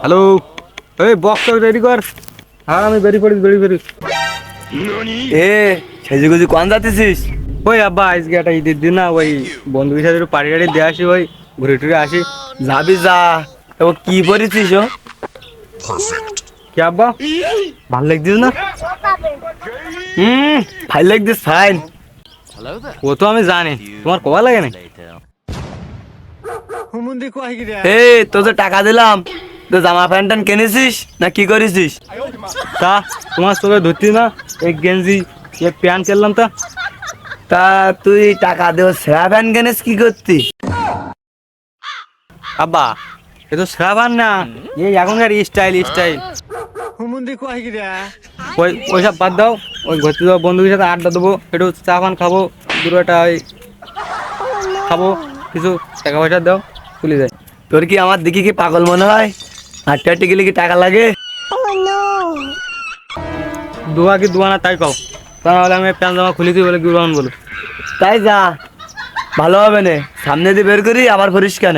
Hello এই box ready কর। হ্যাঁ আমি বেরি পড়ি বেরি বেরি এ সেজে গুজি কোন যাতেছিস ওই আব্বা আজকে একটা ঈদের দিন না ওই বন্ধুদের সাথে একটু পার্টি টাড়ি দিয়ে আসি ওই ঘুরে টুরে আসি। যাবি যা ও কি পড়েছিস ও? কি আব্বা? ভালো লাগছিস না? Hmm file like this fine ও তো আমি জানি তোমার কবা লাগে না? এ তো যে টাকা দিলাম তো জামা প্যান্ট ট্যান্ট কিনেছিস? না কি করেছিস? তা তোমার চোখে ধরতি না? এক গেঞ্জি এক প্যান্ট কিনলাম তা। তা তুই টাকা দেও সেরা প্যান্ট কিনিস কি করতি? আব্বা এ তো শ্রাবান না। এই এখনকার স্টাইল স্টাইল ওই ওইসব বাদ দাও। ওই ঘুরতে যাব বন্ধুদের সাথে আড্ডা দেবো একটু চা পান খাব দুটোটা ওই খাব কিছু টাকা পয়সা দাও তুলে যায় তোর কি আমার দিকে কি পাগল মনে হয়? হাঁটতে হাঁটতে গেলে কি টাকা লাগে? দুয়া কি দুয়া না তাই কও? তাহলে নাহলে আমি প্যান্ট জামা খুলে দিই বলে কি বলবেন বলো? তাই যা ভালো হবে না। সামনে দিয়ে বের করি আবার পরিষ্কার